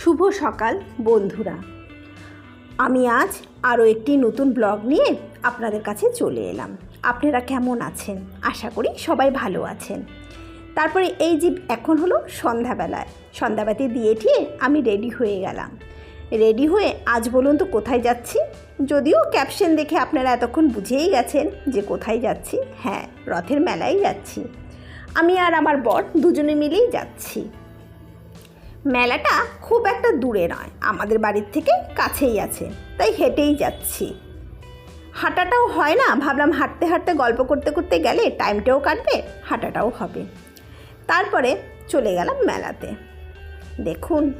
শুভ সকাল, বন্ধুরা। আমি আজ আরও একটি নতুন ব্লগ নিয়ে আপনাদের কাছে চলে এলাম। আপনারা কেমন আছেন? আশা করি সবাই ভালো আছেন। তারপরে এই যে এখন হলো সন্ধ্যাবেলায়। সন্ধ্যাবাতি দিয়ে ঠিয়ে আমি রেডি হয়ে গেলাম। রেডি হয়ে আজ বলুন তো কোথায় যাচ্ছি? যদিও ক্যাপশন দেখে আপনারা এতক্ষণ বুঝেই গেছেন যে কোথায় যাচ্ছি। হ্যাঁ রথের মেলায় যাচ্ছি। আমি আর আমার বর দুজনে মিলেই যাচ্ছি। মেলাটা খুব একটা দূরে নয়, আমাদের বাড়ির থেকে কাছেই আছে, তাই হেঁটেই যাচ্ছি। হাঁটাটাও হয় না, ভাবলাম হাঁটতে হাঁটতে গল্প করতে করতে গেলে টাইমটাও কাটবে, হাঁটাটাও হবে। তারপরে চলে গেলাম মেলাতে। দেখুন,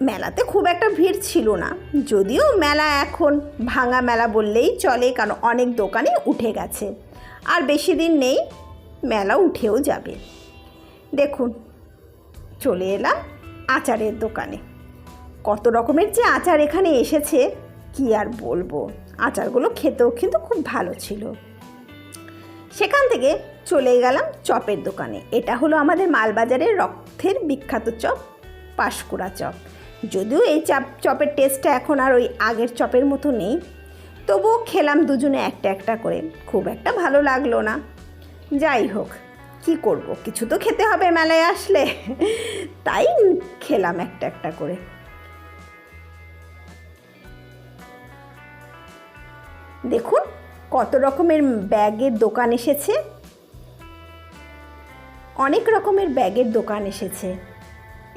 মেলাতে খুব একটা ভিড় ছিল না, যদিও মেলা এখন ভাঙা মেলা বললেই চলে, কারণ অনেক দোকানে উঠে গেছে। আর বেশি দিন নেই মেলা উঠেও যাবে। দেখুন, চলে এলাম আচারের দোকানে। কত রকমের যে আচার এখানে এসেছে, কি আর বলব? আচারগুলো খেতেও কিন্তু খুব ভালো ছিল। সেখান থেকে চলে গেলাম চপের দোকানে। এটা হলো আমাদের মালবাজারের রক্তের বিখ্যাত চপ, পাঁশকুড়া চপ। যদিও এই চাপ, চপের টেস্টটা এখন আর ওই আগের চপের মতো নেই, তবুও খেলাম দুজনে একটা একটা করে। খুব একটা ভালো লাগল না। যাই হোক কি করব? কিছু তো খেতে হবে মেলায় আসলে। তাই খেলাম একটা একটা করে। দেখুন কত রকমের ব্যাগের দোকান এসেছে। অনেক রকমের ব্যাগের দোকান এসেছে।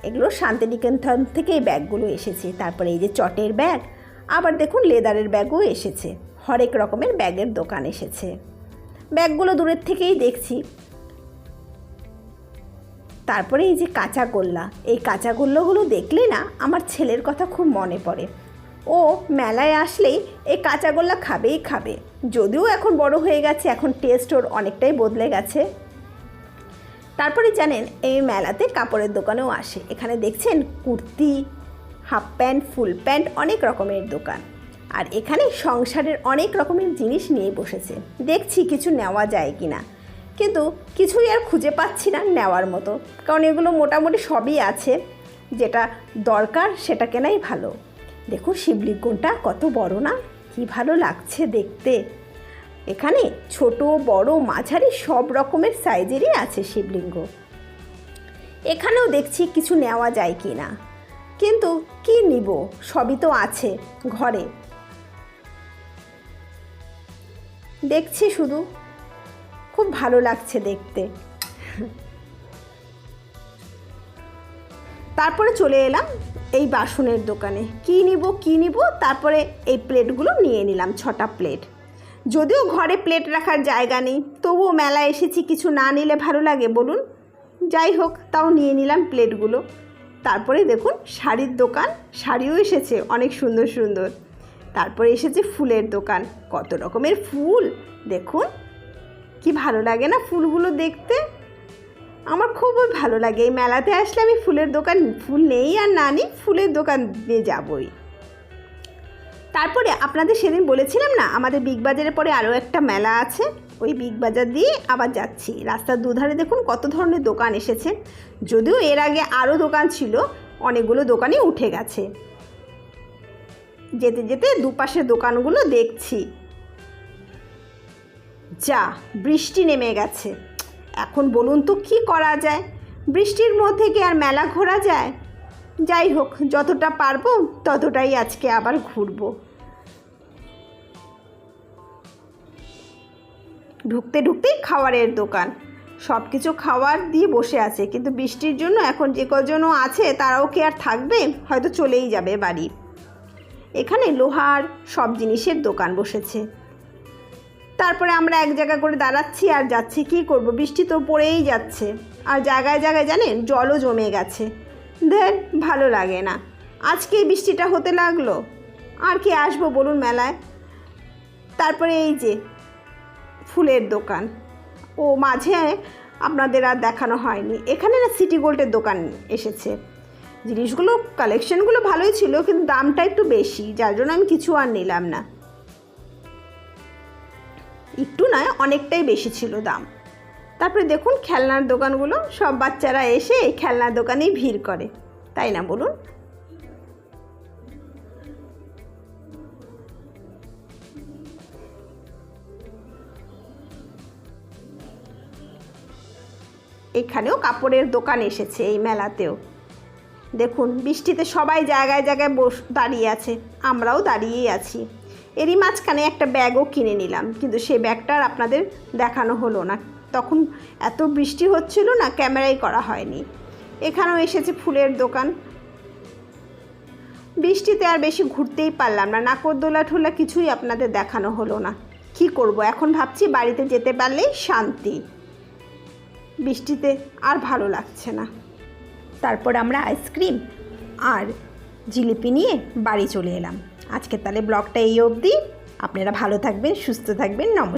এগুলো শান্তিনিকেতন থেকে ব্যাগগুলো এসেছে। তারপরে এই যে চটের ব্যাগ, আবার দেখুন লেদারের ব্যাগও এসেছে। হরেক রকমের ব্যাগের দোকান এসেছে। ব্যাগগুলো দূরের থেকেই দেখছি। তারপরে এই যে কাঁচা গোল্লা, এই কাঁচা গোল্লাগুলো দেখলে না আমার ছেলের কথা খুব মনে পড়ে। ও মেলায় আসলেই এই কাঁচা গোল্লা খাবেই খাবে। যদিও এখন বড় হয়ে গেছে, এখন টেস্ট ওর অনেকটাই বদলে গেছে। তারপরে জানেন, এই মেলাতে কাপড়ের দোকানেও আসে। এখানে দেখছেন kurti half pant full pant অনেক রকমের দোকান। আর এখানে সংসারের অনেক রকমের জিনিস নিয়ে বসেছে। দেখছি কিছু নেওয়া যায় কি না কিন্তু কিছুই আর খুঁজে পাচ্ছি না নেওয়ার মতো। কারণ এগুলো মোটামুটি সবই আছে। যেটা দরকার সেটা কেনাই ভালো। দেখুন শিবলিঙ্গনটা কত বড় না? কি ভালো লাগছে দেখতে। এখানে ছোট, বড়, মাঝারি সব রকমের সাইজেরই আছে শিবলিঙ্গ। এখানেও দেখছি কিছু নেওয়া যায় কি না কিন্তু কি নিব? সবই তো আছে ঘরে। দেখছি শুধু খুব ভালো লাগছে দেখতে। তারপরে চলে এলাম এই বাসনের দোকানে। কি নিব কি নিব? তারপরে এই প্লেটগুলো নিয়ে নিলাম, ছটা প্লেট। যদিও ঘরে প্লেট রাখার জায়গা নেই, তবুও মেলায় এসেছি, কিছু না নিলে ভালো লাগে, বলুন। যাই হোক, তাও নিয়ে নিলাম প্লেটগুলো। তারপরে দেখুন, শাড়ির দোকান, শাড়িও এসেছে, অনেক সুন্দর সুন্দর। তারপরে এসেছে ফুলের দোকান, কত রকমের ফুল, দেখুন। কি ভালো লাগে না ফুলগুলো দেখতে? আমার খুবই ভালো লাগে। এই মেলাতে আসলে আমি ফুলের দোকান, ফুল নেই আর না নিই, ফুলের দোকান দিয়ে যাবই। তারপরে আপনাদের সেদিন বলেছিলাম না, আমাদের বিগ বাজারের পরে আরও একটা মেলা আছে, ওই বিগ বাজার দিয়ে আবার যাচ্ছি। রাস্তার দুধারে দেখুন কত ধরনের দোকান এসেছে। যদিও এর আগে আরও দোকান ছিল, অনেকগুলো দোকানই উঠে গেছে। যেতে যেতে দুপাশের দোকানগুলো দেখছি। যা, বৃষ্টি নেমে গেছে। এখন বলুন তো কি করা যায়? বৃষ্টির মধ্যে কি আর মেলা ঘোরা যায়? যাই হোক, যতটা পারব ততটাই আজকে আবার ঘুরবো। ঢুকতে ঢুকতেই খাবারের দোকান। সব কিছু খাবার দিয়ে বসে আছে, কিন্তু বৃষ্টির জন্য এখন যে কজনও আছে, তারাও কি আর থাকবে? হয়তো চলেই যাবে বাড়ি। এখানে লোহার সব জিনিসের দোকান বসেছে। তারপরে আমরা এক জায়গা করে দাঁড়াচ্ছি আর যাচ্ছি, কি করব? বৃষ্টি তো পড়েই যাচ্ছে। আর জায়গায় জায়গায় জানেন, জলও জমে গেছে। দেন ভালো লাগে না। আজকে বৃষ্টিটা হতে লাগল। আর কি আসব বলুন মেলায়? তারপরে এই যে, ফুলের দোকান। ও, মাঝে আপনাদের আর দেখানো হয়নি। এখানে না সিটি গোল্ডের দোকান এসেছে। জিনিসগুলো কালেকশনগুলো ভালোই ছিল, কিন্তু দামটা একটু বেশি। যার জন্য আমি কিছু আর নিলাম না। একটু নয়, অনেকটাই বেশি ছিল দাম। তারপরে দেখুন, খেলনার দোকানগুলো, সব বাচ্চারা এসে এই খেলনার দোকানেই ভিড় করে। তাই না বলুন? এখানেও কাপড়ের দোকান এসেছে এই মেলাতেও। দেখুন, বৃষ্টিতে সবাই জায়গায় জায়গায় বস, দাঁড়িয়ে আছে। আমরাও দাঁড়িয়েই আছি। এরই মাঝখানে একটা ব্যাগও কিনে নিলাম। কিন্তু সেই ব্যাগটা আর আপনাদের দেখানো হলো না। তখন এত বৃষ্টি হচ্ছিল না, ক্যামেরাই করা হয়নি। এখানেও এসেছে ফুলের দোকান। বৃষ্টিতে আর বেশি ঘুরতেই পারলাম না। নাকরদোলা ঠোলা কিছুই আপনাদের দেখানো হলো না। কি করব? এখন ভাবছি বাড়িতে যেতে পারলেই শান্তি। বৃষ্টিতে আর ভালো লাগছে না। তারপর আমরা আইসক্রিম আর জিলিপি নিয়ে বাড়ি চলে এলাম। আজকে তাহলে ব্লগটা এই অবধি। আপনারা ভালো থাকবেন, সুস্থ থাকবেন, নমস্কার।